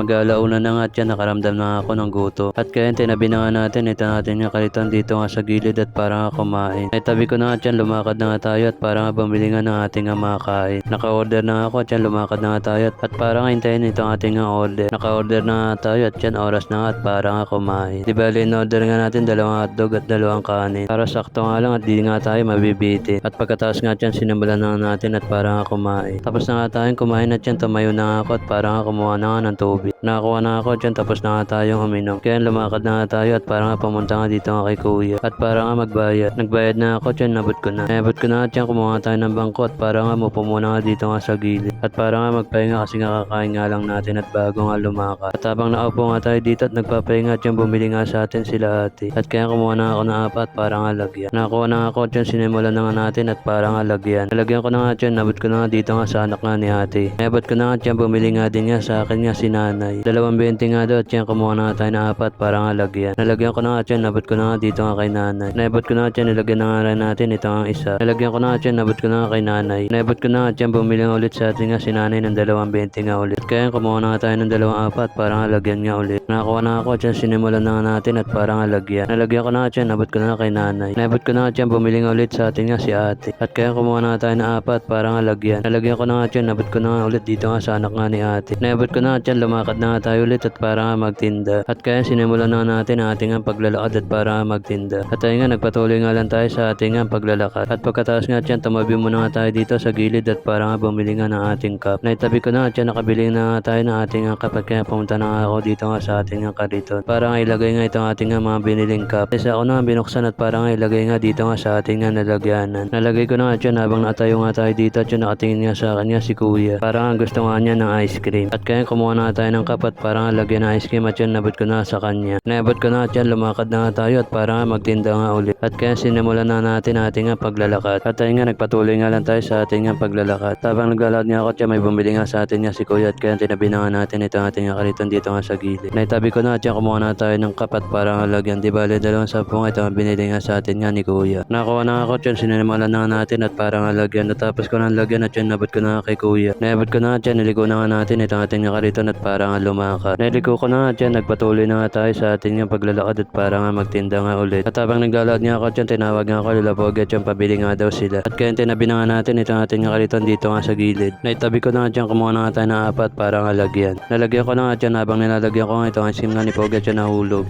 Mag-alauna na nga at yan, nakaramdam na ako ng guto. At kaya tinabi na nga natin, ito natin nga kaliton dito nga sa gilid at para nga kumain. Ay tabi ko na nga yan, lumakad na nga tayo at para nga bumili nga ng ating nga makakain. Naka-order na nga ako at yan, lumakad na nga tayo at, at para nga hintayin itong ating nga order. Naka-order na nga tayo at yan, oras na nga at para nga kumain. Di bali, in-order nga natin dalawang hotdog at dalawang kanin. Para sakto nga lang at di nga tayo mabibiti. At pagkatapos nga yan, sinimulan na natin at para nga kumain. Tapos na nga tayong kumain at yan, tumayo na nga ako at para nga kumuha na nga ng tubig. Nakakuha na ako dyan tapos na nga tayong uminom. Kaya lumakad na nga tayo at para nga pumunta nga dito nga kay kuya. At para nga magbayad. Nagbayad na ako dyan, nabot ko na. Nabot ko na nga dyan, kumuha tayo ng bangko at para nga mupo muna nga dito nga sa gilid. At para nga magpahinga kasi nga kakain nga lang natin at bago nga lumakad. At habang naupo nga tayo dito at nagpapahinga at yan bumili nga sa atin sila ate. At kaya kumuha na ako ng apat para nga lagyan. Nakakuha na ako dyan, sinimulan na nga natin at para nga lagyan. Nalagyan ko na nga dyan, nabot ko na nga dito nga sa anak nga ni ate. Nabot ko na nga dyan, bumili nga din nga sa akin nga si nanay. Dalawang bente nga daw at yan kumuha na nga tayo ng apat para nga lagyan. Nalagyan ko na nga dyan, nabot ko na nga dito nga kay nanay. Nabot ko na nga dyan, nilagyan na nga rin natin ito nga isa. Nalagyan ko na nga dyan, nabot ko na nga kay nanay. Nabot ko na nga dyan, bumili nga ulit sa atin nga si nanay ng dalawang bente nga ulit. Kaya kumuha na nga tayo ng dalawang apat para nga lagyan nga ulit. Nakakuha na ako dyan, sinimulan na nga natin at para nga lagyan. Nalagyan ko na nga dyan, nabot ko na nga kay nanay. Nabot ko na nga dyan, bumili nga ulit sa atin nga si ate. At kaya kumuha na tayo ng apat para nga lagyan. Nalagyan ko na nga dyan, nabot ko na nga ulit dito nga sa anak nga ni ate. Nabot ko na nga dyan, lumakad na nga tayo ulit at para nga magtinda. At kaya sinimulan na natin ang ating paglalakad at para nga magtinda. At tayo nga nagpatuloy nga lang tayo sa ating paglalakad. At pagkatapos nga dyan, tumabi muna nga tayo dito sa gilid at para nga bumili nga ng ating cup. Naitabi ko na nga dyan, nakabili na nga tayo ng ating cup at kaya pumunta na ako dito nga sa ating nga kariton. Para nga ilagay nga itong ating mga biniling cup. Kasi ako na binuksan at para nga ilagay nga dito nga sa ating nalagyanan. Nalagay ko na nga dyan habang natayo nga tayo dito at yun nakatingin nga sa nga si kuya. Para nga gusto nga niya ng ice cream. At kaya kumuha na tayo ng cup at para nga lagyan ng ice cream at yun nabot ko na sa kanya. Nabot ko na at yan lumakad na nga tayo at para magtinda nga ulit. At kaya sinimulan na natin ating paglalakad. At tayo nga nagpatuloy nga lang tayo sa ating paglalakad. Habang naglalakad nga ako at may bumili nga sa atin nga si kuya at kaya tinabi na nga natin ito ating nga kariton dito nga sa gilid. Naitabi ko na at yan kumuha na tayo ng kapat para nga lagyan. Di bale dalawang sapong ito nga binili nga sa atin nga ni kuya. Nakuha na ako at yan sinimulan na natin at para nga lagyan. Natapos ko na lagyan at yan nabot ko na kay kuya. Nabot ko na at yan niligo na nga natin ito ating nga kariton at para lumakad. Naligo ko na nga at yan nagpatuloy na nga tayo sa ating nga paglalakad at para nga magtinda nga ulit. At habang naglalakad nga ako at yan tinawag nga ako lulabog at yan pabili nga daw sila. At kaya tinabi na nga natin ito ating nga kariton dito nga sa gilid. Naitabi ko na nga dyan kumuha na nga tayo ng apat para nga lagyan. Nalagyan ko na nga dyan habang nilalagyan ko nga ito ang sim nga ni Pogi at yan nahulog.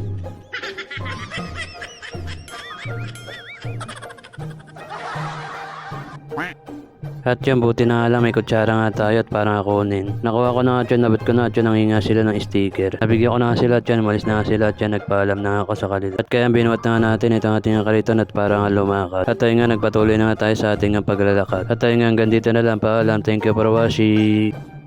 At yan, buti na lang may kutsara nga tayo at parang kunin. Nakuha ko na nga dyan, nabot ko na at yan, nanginga sila ng sticker. Nabigyan ko na nga sila at yan, malis na nga sila at yan, nagpaalam na ako sa kanila. At kaya binuhat na nga natin itong ating kariton at parang nga lumakad. At tayo nga, nagpatuloy na nga tayo sa ating paglalakad. At tayo nga, hanggang dito na lang, paalam. Thank you for watching.